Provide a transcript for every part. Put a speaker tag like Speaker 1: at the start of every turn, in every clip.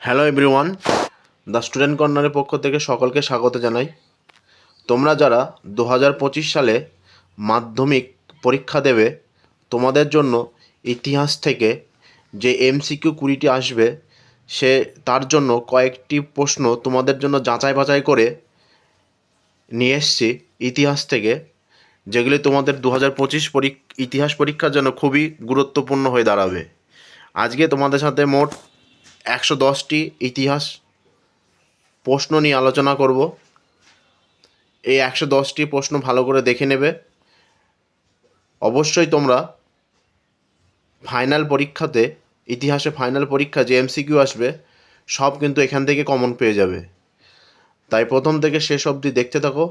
Speaker 1: Hello everyone the student কর্নারের পক্ষ থেকে সকলকে স্বাগত জানাই। তোমরা যারা দু হাজার পঁচিশ সালে মাধ্যমিক পরীক্ষা দেবে, তোমাদের জন্য ইতিহাস থেকে যে এমসিকিউ কুড়িটি আসবে, সে তার জন্য কয়েকটি প্রশ্ন তোমাদের জন্য যাচাই বাছাই করে নিয়ে এসছি ইতিহাস থেকে, যেগুলি তোমাদের দু হাজার পঁচিশ ইতিহাস পরীক্ষার জন্য খুবই গুরুত্বপূর্ণ হয়ে দাঁড়াবে। আজকে তোমাদের সাথে মোট একশো দশটি ইতিহাস প্রশ্ন নিয়ে আলোচনা করব। এই একশো দশটি প্রশ্ন ভালো করে দেখে নেবে। অবশ্যই তোমরা ফাইনাল পরীক্ষাতে, ইতিহাসে ফাইনাল পরীক্ষা যে এমসিকিউ আসবে, সব কিন্তু এখান থেকে কমন পেয়ে যাবে। তাই প্রথম থেকে শেষ অবধি দেখতে থাকো।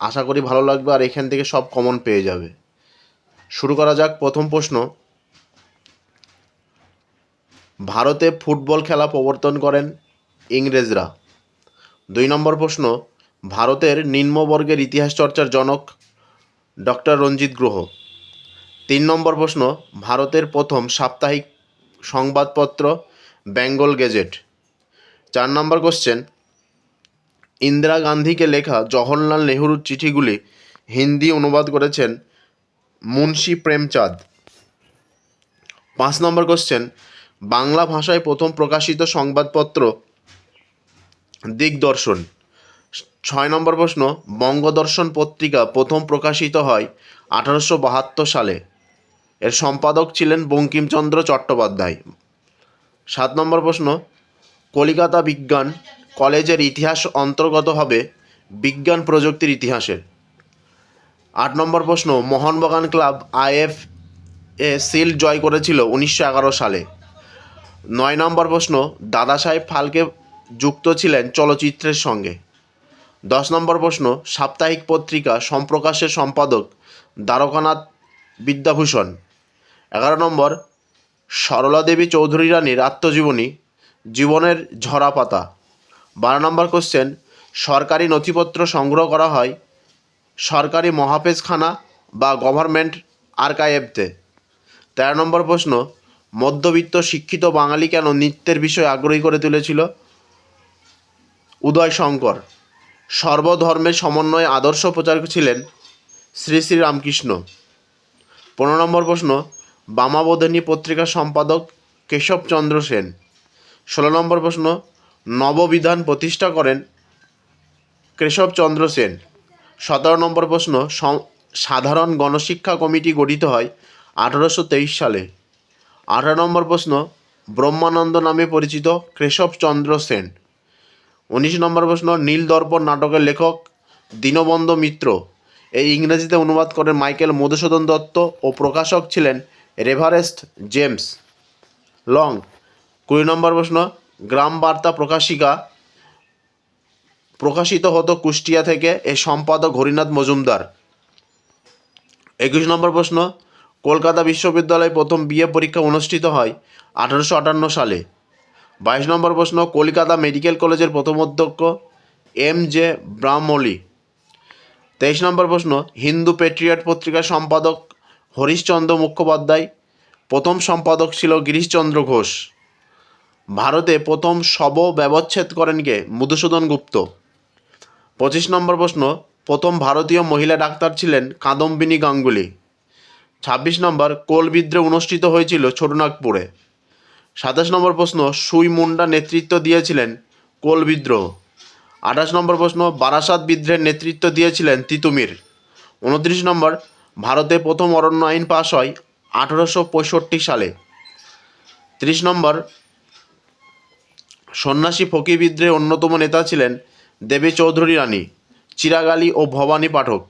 Speaker 1: আশা করি ভালো লাগবে আর এখান থেকে সব কমন পেয়ে যাবে। শুরু করা যাক প্রথম প্রশ্ন। ভারতে ফুটবল খেলা প্রবর্তন করেন ইংরেজরা। দুই নম্বর প্রশ্ন, ভারতের নিম্নবর্গের ইতিহাস চর্চার জনক ডক্টর রঞ্জিত গ্রহ তিন নম্বর প্রশ্ন, ভারতের প্রথম সাপ্তাহিক সংবাদপত্র বেঙ্গল গেজেট। চার নম্বর কোশ্চেন ইন্দিরা গান্ধীকে লেখা জওহরলাল নেহরুর চিঠিগুলি হিন্দি অনুবাদ করেছেন মুন্সি প্রেমচাঁদ। পাঁচ নম্বর কোশ্চেন বাংলা ভাষায় প্রথম প্রকাশিত সংবাদপত্র দিগদর্শন। ছয় নম্বর প্রশ্ন, বঙ্গদর্শন পত্রিকা প্রথম প্রকাশিত হয় আঠারোশো বাহাত্তর সালে। এর সম্পাদক ছিলেন বঙ্কিমচন্দ্র চট্টোপাধ্যায়। সাত নম্বর প্রশ্ন, কলিকাতা বিজ্ঞান কলেজের ইতিহাস অন্তর্গত হবে বিজ্ঞান প্রযুক্তির ইতিহাসের। আট নম্বর প্রশ্ন, Mohun Bagan club if A shield জয় করেছিল উনিশশো এগারো সালে। নয় নম্বর প্রশ্ন, দাদা সাহেব ফালকে যুক্ত ছিলেন চলচ্চিত্রের সঙ্গে। দশ নম্বর প্রশ্ন, সাপ্তাহিক পত্রিকা সম্প্রকাশের সম্পাদক দ্বারকানাথ বিদ্যাভূষণ। এগারো নম্বর, সরলা দেবী চৌধুরী রানীর আত্মজীবনী, জীবনের ঝরা পাতা। বারো নম্বর কোশ্চেন সরকারি নথিপত্র সংগ্রহ করা হয় সরকারি মহাপেজখানা বা গভর্নমেন্ট আর্কাইভতে। তেরো নম্বর প্রশ্ন মধ্যবিত্ত শিক্ষিত বাঙালি কেন নৃত্যের বিষয়ে আগ্রহী করে তুলেছিল? উদয় শঙ্কর, সর্বধর্মের সমন্বয়ে আদর্শ প্রচারক ছিলেন শ্রী শ্রী রামকৃষ্ণ। পনেরো নম্বর প্রশ্ন, বামাবোধিনী পত্রিকার সম্পাদক কেশবচন্দ্র সেন। ষোলো নম্বর প্রশ্ন, নববিধান প্রতিষ্ঠা করেন কেশবচন্দ্র সেন। সতেরো নম্বর প্রশ্ন সাধারণ গণশিক্ষা কমিটি গঠিত হয় আঠারোশো তেইশ সালে। আঠারো নম্বর প্রশ্ন, ব্রহ্মানন্দ নামে পরিচিত কেশবচন্দ্র সেন। উনিশ নম্বর প্রশ্ন নীল দর্পণ নাটকের লেখক দীনবন্ধু মিত্র। এই ইংরেজিতে অনুবাদ করেন মাইকেল মধুসূদন দত্ত ও প্রকাশক ছিলেন রেভারেস্ট জেমস লং। কুড়ি নম্বর প্রশ্ন গ্রাম বার্তা প্রকাশিকা প্রকাশিত হতো কুষ্টিয়া থেকে এর সম্পাদক হরিনাথ মজুমদার। একুশ নম্বর প্রশ্ন কলকাতা বিশ্ববিদ্যালয়ে প্রথম বিএ পরীক্ষা অনুষ্ঠিত হয় আঠারোশো আটান্ন সালে। বাইশ নম্বর প্রশ্ন, কলকাতা মেডিকেল কলেজের প্রথম অধ্যক্ষ এম জে ব্রাহ্মলি। তেইশ নম্বর প্রশ্ন, হিন্দু পেট্রিয়ট পত্রিকার সম্পাদক হরিশচন্দ্র মুখোপাধ্যায়, প্রথম সম্পাদক ছিল গিরিশচন্দ্র ঘোষ। ভারতে প্রথম শব ব্যবচ্ছেদ করেন কে? মধুসূদন গুপ্ত। পঁচিশ নম্বর প্রশ্ন, প্রথম ভারতীয় মহিলা ডাক্তার ছিলেন কাদম্বিনী গাঙ্গুলি। ছাব্বিশ নম্বর কোল বিদ্রোহ অনুষ্ঠিত হয়েছিল ছোটনাগপুরে। সাতাশ নম্বর প্রশ্ন, সুই মুন্ডা নেতৃত্ব দিয়েছিলেন কোল বিদ্রোহ আঠাশ নম্বর প্রশ্ন, বারাসাত বিদ্রোহের নেতৃত্ব দিয়েছিলেন তিতুমির। উনত্রিশ নম্বর, ভারতে প্রথম অরণ্য আইন পাশ হয় আঠারোশো পঁয়ষট্টি সালে। ত্রিশ নম্বর, সন্ন্যাসী ফকির বিদ্রোহের অন্যতম নেতা ছিলেন দেবী চৌধুরী রানী, চিরাগালী ও ভবানী পাঠক।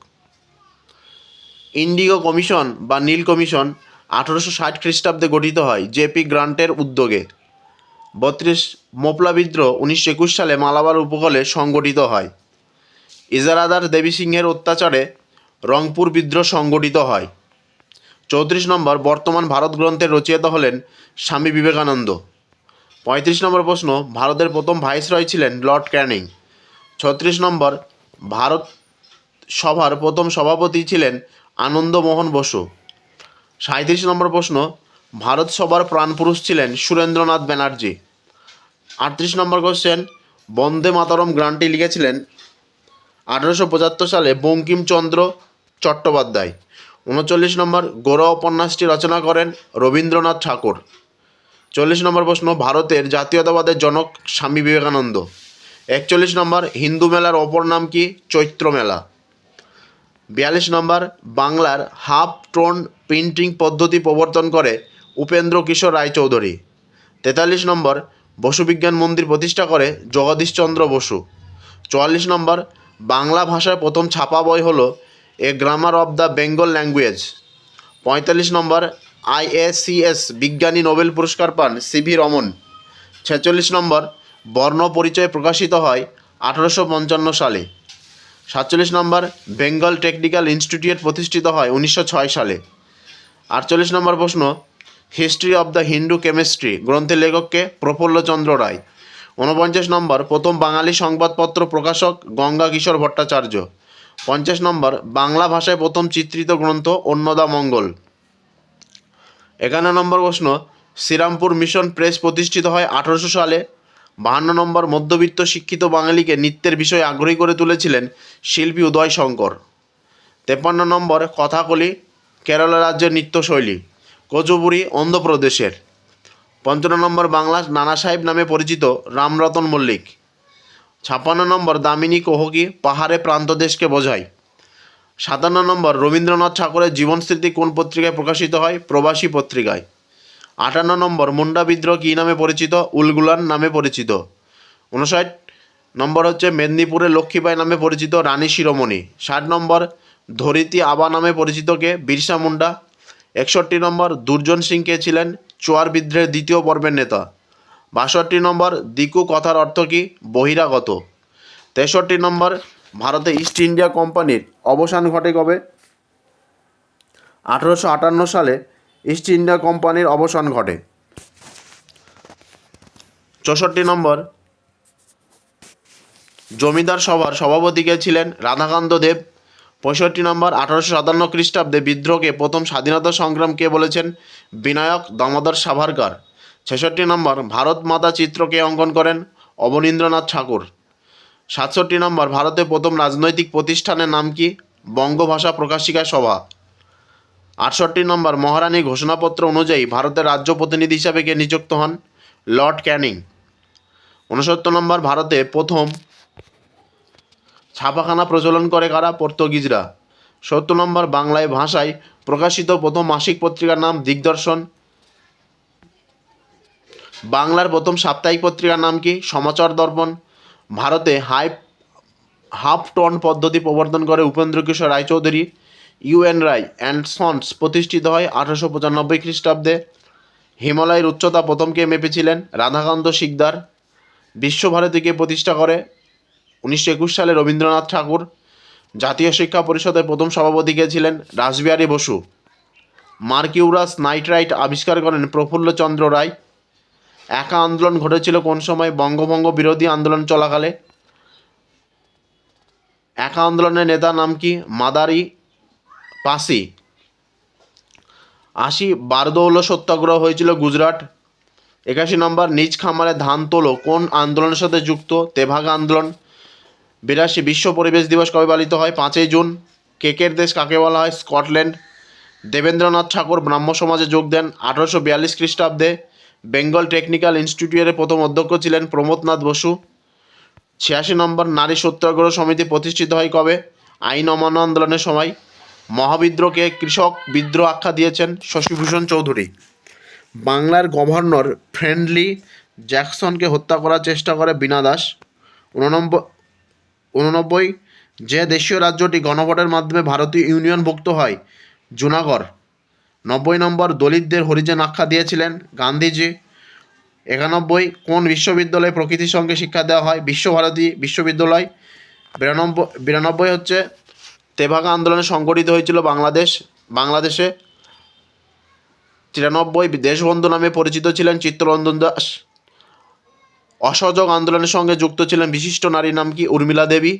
Speaker 1: ইন্ডিগো কমিশন বা নীল কমিশন আঠারোশো ষাট খ্রিস্টাব্দে গঠিত হয় জেপি গ্রান্টের উদ্যোগে। বত্রিশ মোপলা বিদ্রোহ উনিশশো একুশ সালে মালাবার উপকূলে সংগঠিত হয়। ইজারাদার দেবী সিংহের অত্যাচারে রংপুর বিদ্রোহ সংগঠিত হয়। চৌত্রিশ নম্বর বর্তমান ভারত গ্রন্থের রচয়িতা হলেন স্বামী বিবেকানন্দ। পঁয়ত্রিশ নম্বর প্রশ্ন, ভারতের প্রথম ভাইসরয় ছিলেন লর্ড ক্যানিং। ছত্রিশ নম্বর, ভারত সভার প্রথম সভাপতি ছিলেন আনন্দমোহন বসু। সাঁত্রিশ নম্বর প্রশ্ন, ভারত সভার প্রাণপুরুষ ছিলেন সুরেন্দ্রনাথ ব্যানার্জি। আটত্রিশ নম্বর কোশ্চেন বন্দে মাতারম গ্রান্টটি লিখেছিলেন আঠারোশো পঁচাত্তর সালে বঙ্কিমচন্দ্র চট্টোপাধ্যায়। উনচল্লিশ নম্বর গোরা উপন্যাসটি রচনা করেন রবীন্দ্রনাথ ঠাকুর। চল্লিশ নম্বর প্রশ্ন, ভারতের জাতীয়তাবাদের জনক স্বামী বিবেকানন্দ। একচল্লিশ নম্বর, হিন্দু মেলার অপর নাম কি? চৈত্র মেলা। বিয়াল্লিশ নম্বর, বাংলার হাফ টোন প্রিন্টিং পদ্ধতি প্রবর্তন করে উপেন্দ্র কিশোর রায়চৌধুরী। তেতাল্লিশ নম্বর, বসুবিজ্ঞান মন্দির প্রতিষ্ঠা করে জগদীশচন্দ্র বসু। চুয়াল্লিশ নম্বর, বাংলা ভাষার প্রথম ছাপা বই হলো a grammar of the Bengal language. পঁয়তাল্লিশ নম্বর আইএসিএস বিজ্ঞানী নোবেল পুরস্কার পান সিভি রমন। ছেচল্লিশ নম্বর, বর্ণ পরিচয় প্রকাশিত হয় আঠারোশো পঞ্চান্ন সালে। সাতচল্লিশ নম্বর বেঙ্গল টেকনিক্যাল ইনস্টিটিউট প্রতিষ্ঠিত হয় উনিশশো ছয় সালে। আটচল্লিশ নম্বর প্রশ্ন, history of the Hindu chemistry, গ্রন্থের লেখককে প্রফুল্লচন্দ্র রায়। ঊনপঞ্চাশ নম্বর, প্রথম বাঙালি সংবাদপত্র প্রকাশক গঙ্গা কিশোর ভট্টাচার্য। পঞ্চাশ নম্বর, বাংলা ভাষায় প্রথম চিত্রিত গ্রন্থ অন্নদা মঙ্গল। একান্ন নম্বর প্রশ্ন, শ্রীরামপুর মিশন প্রেস প্রতিষ্ঠিত হয় আঠারোশো সালে। বাহান্ন নম্বর মধ্যবিত্ত শিক্ষিত বাঙালিকে নৃত্যের বিষয়ে আগ্রহী করে তুলেছিলেন শিল্পী উদয় শঙ্কর। তেপান্ন নম্বর কথাকলি, কেরালা রাজ্যের নৃত্যশৈলী কোচুপুরি অন্ধ্রপ্রদেশের। পঞ্চান্ন নম্বর বাংলা নানা সাহেব নামে পরিচিত রামরতন মল্লিক। ছাপ্পান্ন নম্বর দামিনী কোহকি, পাহাড়ে প্রান্তদেশকে বোঝায়। সাতান্ন নম্বর রবীন্দ্রনাথ ঠাকুরের জীবন জীবনস্মৃতি কোন পত্রিকায় প্রকাশিত হয়? প্রবাসী পত্রিকায়। আটান্ন নম্বর, মুন্ডা বিদ্রোহ কী নামে পরিচিত? উলগুলান নামে পরিচিত। উনষাট নম্বর হচ্ছে মেদিনীপুরের লক্ষ্মীবাই নামে পরিচিত রানী শিরোমণি। ষাট নম্বর, ধরিতি আবা নামে পরিচিত কে? বিরসা মুন্ডা। একষট্টি নম্বর, দুর্জন সিং কে ছিলেন? চোয়ার বিদ্রোহের দ্বিতীয় পর্বের নেতা। বাষট্টি নম্বর, দিকু কথার অর্থ কী? বহিরাগত। তেষট্টি নম্বর, ভারতে ইস্ট ইন্ডিয়া কোম্পানির অবসান ঘটে কবে? আঠারোশো আটান্ন সালে ইস্ট ইন্ডিয়া কোম্পানির অবসান ঘটে। চৌষট্টি নম্বর। জমিদার সভার সভাপতি কে ছিলেন রাধাকান্ত দেব। পঁয়ষট্টি নম্বর, আঠারোশো সাতান্ন খ্রিস্টাব্দে বিদ্রোহকে প্রথম স্বাধীনতা সংগ্রাম কে বলেছেন? বিনায়ক দামোদর সাভারকার। ছেষট্টি নম্বর, ভারত মাতা চিত্র কে অঙ্কন করেন? অবনীন্দ্রনাথ ঠাকুর। সাতষট্টি নম্বর ভারতের প্রথম রাজনৈতিক প্রতিষ্ঠানের নাম কি? বঙ্গভাষা প্রকাশিকা সভা। আটষট্টি নম্বর মহারানী ঘোষণাপত্র অনুযায়ী ভারতের রাজ্য প্রতিনিধি হিসাবে কে নিযুক্ত হন? Lord Canning. উনসত্তর নম্বর ভারতে প্রথম ছাপাখানা প্রচলন করে কারা? পর্তুগিজরা। সত্তর নম্বর বাংলায় ভাষায় প্রকাশিত প্রথম মাসিক পত্রিকার নাম দিগদর্শন। বাংলার প্রথম সাপ্তাহিক পত্রিকার নাম কি? সমাচার দর্পণ। ভারতে হাই হাফ টন পদ্ধতি প্রবর্তন করে Upendra Kishore Roychowdhury. UN Ray and sons প্রতিষ্ঠিত হয় আঠারোশো পঁচানব্বই খ্রিস্টাব্দে। হিমালয়ের উচ্চতা প্রথম কে মেপেছিলেন রাধাকান্ত শিকদার। বিশ্বভারতীকে প্রতিষ্ঠা করে উনিশশো একুশ সালে রবীন্দ্রনাথ ঠাকুর। জাতীয় শিক্ষা পরিষদের প্রথম সভাপতি কে ছিলেন রাসবিহারী বসু। মার্কিউরাস নাইট্রাইট আবিষ্কার করেন প্রফুল্লচন্দ্র রায়। একা আন্দোলন ঘটেছিল কোন সময়? বঙ্গভঙ্গ বিরোধী আন্দোলন চলাকালে। একা আন্দোলনের নেতা নাম কি? মাদারি পাসি আশি বারদৌল সত্যাগ্রহ হয়েছিল গুজরাট। একাশি নম্বর, নিজ খামারে ধান তোলো। কোন আন্দোলনের সাথে যুক্ত? তেভাগা আন্দোলন। বিরাশি, বিশ্ব পরিবেশ দিবস কবে পালিত হয়? পাঁচই জুন। কেকের দেশ কাকে বলা হয়? স্কটল্যান্ড। দেবেন্দ্রনাথ ঠাকুর ব্রাহ্ম সমাজে যোগ দেন আঠারোশো বিয়াল্লিশ খ্রিস্টাব্দে। বেঙ্গল টেকনিক্যাল ইনস্টিটিউটের প্রথম অধ্যক্ষ ছিলেন প্রমোদনাথ বসু। ছিয়াশি নম্বর, নারী সত্যাগ্রহ সমিতি প্রতিষ্ঠিত হয় কবে? আইন অমান্য আন্দোলনের সময়। মহাবিদ্রোহকে কৃষক বিদ্রোহ আখ্যা দিয়েছেন শশীভূষণ চৌধুরী। বাংলার গভর্নর ফ্রেন্ডলি জ্যাকসনকে হত্যা করার চেষ্টা করে বীণা দাস। উননব্বই, যে দেশীয় রাজ্যটি গণভোটের মাধ্যমে ভারতীয় ইউনিয়নভুক্ত হয়, জুনাগড়। নব্বই নম্বর দলিতদের হরিজন আখ্যা দিয়েছিলেন গান্ধীজি। একানব্বই, কোন বিশ্ববিদ্যালয়ে প্রকৃতির সঙ্গে শিক্ষা দেওয়া হয়? বিশ্বভারতী বিশ্ববিদ্যালয়। বিরানব্বই বিরানব্বই হচ্ছে তেভাগা আন্দোলনে সংগঠিত হয়েছিল বাংলাদেশ, বাংলাদেশে তিরানব্বই দেশবন্ধু নামে পরিচিত ছিলেন চিত্তরঞ্জন দাস। অসহযোগ আন্দোলনের সঙ্গে যুক্ত ছিলেন বিশিষ্ট নারী নাম কি উর্মিলা দেবী।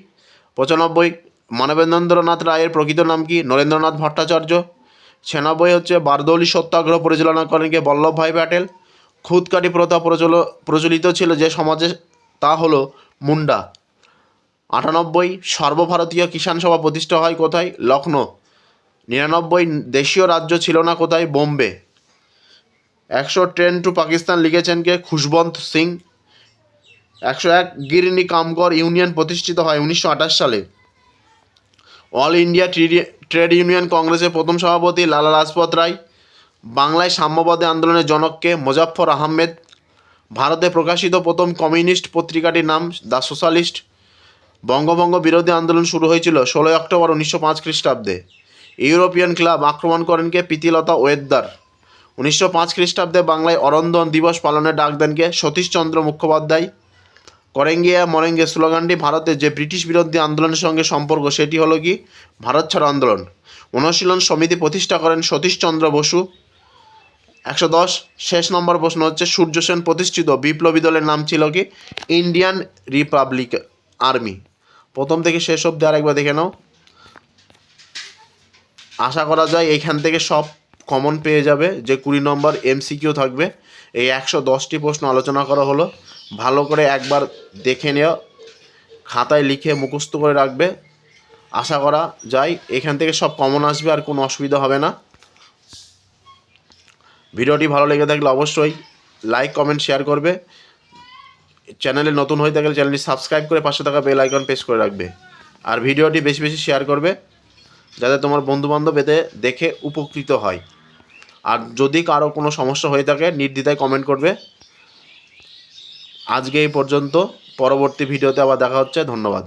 Speaker 1: পঁচানব্বই মানবেন্দ্রনাথ রায়ের প্রকৃত নাম কি নরেন্দ্রনাথ ভট্টাচার্য। ছিয়ানব্বই হচ্ছে বারদৌলি সত্যাগ্রহ পরিচালনা করেন কে বল্লভভাই প্যাটেল। খুদকাটি প্রথা প্রচল, প্রচলিত ছিল যে সমাজে তা হলো মুন্ডা। আটানব্বই সর্বভারতীয় কিষাণ সভা প্রতিষ্ঠা হয় কোথায়? লখনৌ নিরানব্বই দেশীয় রাজ্য ছিল না কোথায়? বোম্বে। একশো ট্রেন টু পাকিস্তান লিখেছেন কে? খুশবন্ত সিং। একশো এক গিরিনি কামকর ইউনিয়ন প্রতিষ্ঠিত হয় উনিশশো আঠাশ সালে। অল ইন্ডিয়া ট্রেড ইউনিয়ন কংগ্রেসের প্রথম সভাপতি লালা লাজপত রায়। বাংলায় সাম্যবাদী আন্দোলনের জনককে মোজাফফর আহমেদ। ভারতে প্রকাশিত প্রথম কমিউনিস্ট পত্রিকাটির নাম দ্য সোশ্যালিস্ট। বঙ্গভঙ্গ বিরোধী আন্দোলন শুরু হয়েছিল ষোলোই অক্টোবর উনিশশো পাঁচ খ্রিস্টাব্দে। ইউরোপিয়ান ক্লাব আক্রমণ করেন কে? প্রীতিলতা ওয়েদ্দার। উনিশশো পাঁচ খ্রিস্টাব্দে বাংলায় অরন্দন দিবস পালনের ডাক দেন কে? সতীশচন্দ্র মুখোপাধ্যায়। করেঙ্গিয়া মরেঙ্গে স্লোগানটি ভারতের যে ব্রিটিশ বিরোধী আন্দোলনের সঙ্গে সম্পর্ক, সেটি হলো কি? ভারত ছাড়ো আন্দোলন। অনুশীলন সমিতি প্রতিষ্ঠা করেন সতীশচন্দ্র বসু। একশো দশ শেষ নম্বর প্রশ্ন হচ্ছে, সূর্য সেন প্রতিষ্ঠিত বিপ্লবী দলের নাম ছিল কি? Indian republic army. প্রথম থেকে শেষ অব্দি আরেকবার দেখে নাও। আশা করা যায় এইখান থেকে সব কমন পেয়ে যাবে। যে কুড়ি নম্বর এমসিকিউ থাকবে। এই একশো দশটি প্রশ্ন আলোচনা করা হলো। ভালো করে একবার দেখে নেও। খাতায় লিখে মুখস্থ করে রাখবে। আশা করা যায় এখান থেকে সব কমন আসবে আর কোনো অসুবিধা হবে না। ভিডিওটি ভালো লেগে থাকলে অবশ্যই লাইক কমেন্ট শেয়ার করবে। চ্যানেলে নতুন হয়ে থাকলে চ্যানেলটি সাবস্ক্রাইব করে পাশে থাকা বেল আইকন প্রেস করে রাখবে। আর ভিডিওটি বেশি বেশি শেয়ার করবে, যাতে তোমার বন্ধুবান্ধব এতে দেখে উপকৃত হয়। আর যদি কারও কোনো সমস্যা হয়ে থাকে, নির্দ্বিধায় কমেন্ট করবে। আজকে এই পর্যন্ত, পরবর্তী ভিডিওতে আবার দেখা হচ্ছে, ধন্যবাদ।